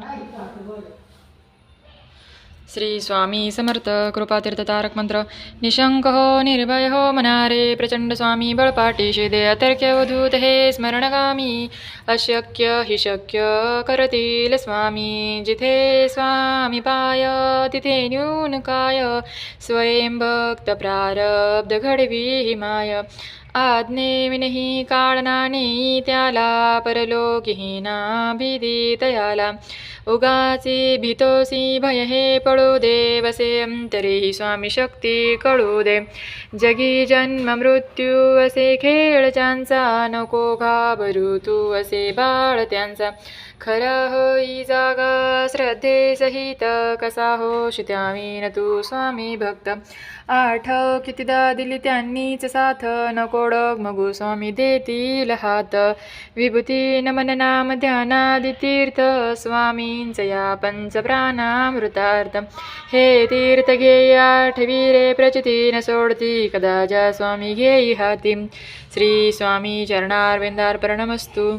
哎，这样挺多的。श्री स्वामी समर्थ कृपातीर्थ तारक मंत्र निशंक हो निर्भय हो मनारे प्रचंड स्वामी बळपाटी दे अतर्क्य हे स्मरणगामी अशक्य हि शक्य करतील स्वामी जिथे स्वामी पाय तिथे न्यून काय स्वयं भक्त प्रारब्ध घडवी हि माय आज्ञे विनही काळनाने त्याला परलोकीहीना भीती तयाला उगासी भीतोसी भय हे कळू दे वसे अंतरी स्वामी शक्ती कळू दे. जगी जन्म मृत्यू असे खेळ त्यांचा नको घाबरू तू असे बाळ त्यांचा. खरा होई जागा श्रद्धे सहित कसा होश न तू स्वामी भक्त आठ कितीदा दिली त्यांनीच साथ नको मगू स्वामी देतील हात। विभूती नमन नाम ध्यानादि तीर्थ स्वामींच या पंच प्राणामृतार्थ हे तीर्थ घेई आठवी रे प्रचिती न सोडती कदा स्वामी घेई हाती। श्री स्वामी चरणारविंदार्पणमस्तु।